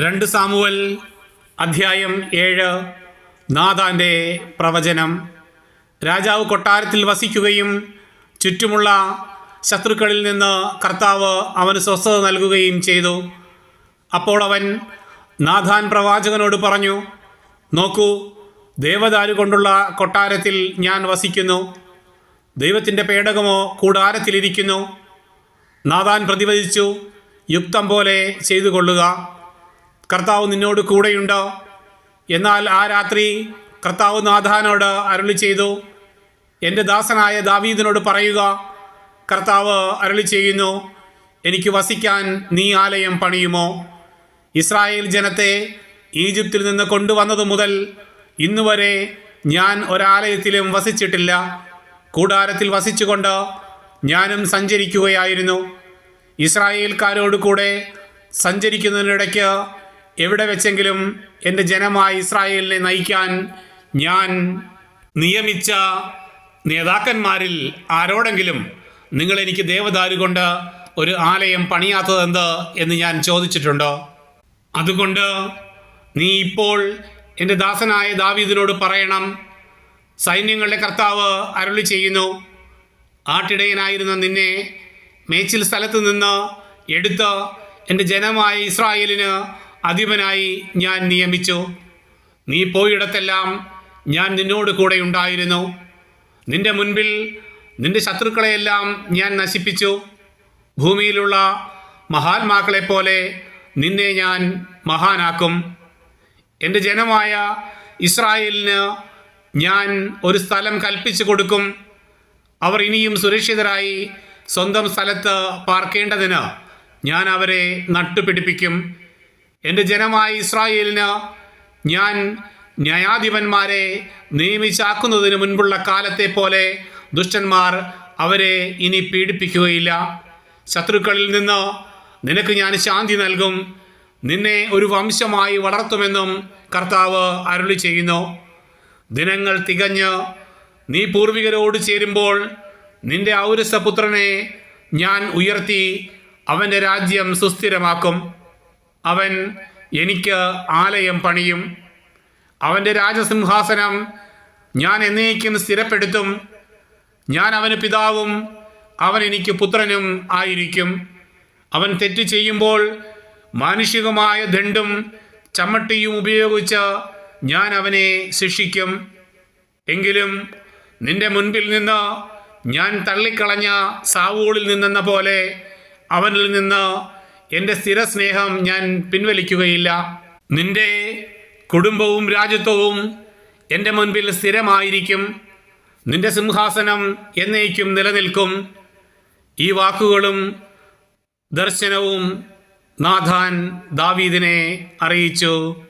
രണ്ട് സാമുവൽ അധ്യായം ഏഴ് നാഥാന്റെ പ്രവചനം. രാജാവ് കൊട്ടാരത്തിൽ വസിക്കുകയും ചുറ്റുമുള്ള ശത്രുക്കളിൽ നിന്ന് കർത്താവ് അവന് സ്വസ്ഥത നൽകുകയും ചെയ്തു. അപ്പോൾ അവൻ നാഥാൻ പ്രവാചകനോട് പറഞ്ഞു നോക്കൂ ദേവദാരു കൊണ്ടുള്ള കൊട്ടാരത്തിൽ ഞാൻ വസിക്കുന്നു. ദൈവത്തിന്റെ പേടകമോ കൂടാരത്തിലിരിക്കുന്നു. നാഥാൻ പ്രതിവചിച്ചു യുക്തം പോലെ ചെയ്തു കൊള്ളുക കർത്താവ് നിന്നോട് കൂടെയുണ്ടോ? എന്നാൽ ആ രാത്രി കർത്താവ് നാഥാനോട് അരുളി ചെയ്തു. എന്റെ ദാസനായ ദാവീദിനോട് പറയുക കർത്താവ് അരുളി ചെയ്യുന്നു എനിക്ക് വസിക്കാൻ നീ ആലയം പണിയുമോ? ഇസ്രായേൽ ജനത്തെ ഈജിപ്തിൽ നിന്ന് കൊണ്ടുവന്നതു മുതൽ ഇന്നുവരെ ഞാൻ ഒരാലയത്തിലും വസിച്ചിട്ടില്ല. കൂടാരത്തിൽ വസിച്ചുകൊണ്ട് ഞാനും സഞ്ചരിക്കുകയായിരുന്നു. ഇസ്രായേൽക്കാരോട് കൂടെ സഞ്ചരിക്കുന്നതിനിടയ്ക്ക് എവിടെ വെച്ചെങ്കിലും എന്റെ ജനമായ ഇസ്രായേലിനെ നയിക്കാൻ ഞാൻ നിയമിച്ച നേതാക്കന്മാരിൽ ആരോടെങ്കിലും നിങ്ങൾ എനിക്ക് ദേവദാരു കൊണ്ട് ഒരു ആലയം പണിയാത്തതെന്ത് എന്ന് ഞാൻ ചോദിച്ചിട്ടുണ്ടോ? അതുകൊണ്ട് നീ ഇപ്പോൾ എന്റെ ദാസനായ ദാവീദിനോട് പറയണം. സൈന്യങ്ങളുടെ കർത്താവ് അരുളി ചെയ്യുന്നു. ആട്ടിടയനായിരുന്ന നിന്നെ മേച്ചിൽ സ്ഥലത്ത് നിന്ന് എടുത്ത് എന്റെ ജനമായ ഇസ്രായേലിന് അധിപനായി ഞാൻ നിയമിച്ചു. നീ പോയിടത്തെല്ലാം ഞാൻ നിന്നോട് കൂടെ ഉണ്ടായിരുന്നു. നിന്റെ മുൻപിൽ നിന്റെ ശത്രുക്കളെയെല്ലാം ഞാൻ നശിപ്പിച്ചു. ഭൂമിയിലുള്ള മഹാത്മാക്കളെപ്പോലെ നിന്നെ ഞാൻ മഹാനാക്കും. എന്റെ ജനമായ ഇസ്രായേലിന് ഞാൻ ഒരു സ്ഥലം കൽപ്പിച്ചു കൊടുക്കും. അവർ ഇനിയും സുരക്ഷിതരായി സ്വന്തം സ്ഥലത്ത് പാർക്കേണ്ടതിന് ഞാൻ അവരെ നട്ടുപിടിപ്പിക്കും. എന്റെ ജനമായ ഇസ്രായേലിന് ഞാൻ ന്യായാധിപന്മാരെ നിയമിച്ചാക്കുന്നതിന് മുൻപുള്ള കാലത്തെ പോലെ ദുഷ്ടന്മാർ അവരെ ഇനി പീഡിപ്പിക്കുകയില്ല. ശത്രുക്കളിൽ നിന്ന് നിനക്ക് ഞാൻ ശാന്തി നൽകും. നിന്നെ ഒരു വംശമായി വളർത്തുമെന്നും കർത്താവ് അരുളി ചെയ്യുന്നു. ദിനങ്ങൾ തികഞ്ഞ് നീ പൂർവികരോട് ചേരുമ്പോൾ നിന്റെ ഔരസപുത്രനെ ഞാൻ ഉയർത്തി അവന്റെ രാജ്യം സുസ്ഥിരമാക്കും. അവൻ എനിക്ക് ആലയം പണിയും. അവന്റെ രാജസിംഹാസനം ഞാൻ എന്നേക്കും സ്ഥിരപ്പെടുത്തും. ഞാൻ അവന് പിതാവും അവൻ എനിക്ക് പുത്രനും ആയിരിക്കും. അവൻ തെറ്റ് ചെയ്യുമ്പോൾ മാനുഷികമായ ദണ്ടും ചമ്മട്ടിയും ഉപയോഗിച്ച് ഞാൻ അവനെ ശിക്ഷിക്കും. എങ്കിലും നിന്റെ മുൻപിൽ നിന്ന് ഞാൻ തള്ളിക്കളഞ്ഞ സാവൂളിൽ നിന്നെന്ന പോലെ അവനിൽ നിന്ന് എന്റെ സ്ഥിരസ്നേഹം ഞാൻ പിൻവലിക്കുകയില്ല. നിന്റെ കുടുംബവും രാജ്യത്വവും എന്റെ മുൻപിൽ സ്ഥിരമായിരിക്കും. നിന്റെ സിംഹാസനം എന്നേക്കും നിലനിൽക്കും. ഈ വാക്കുകളും ദർശനവും നാഥാൻ ദാവീദിനെ അറിയിച്ചു.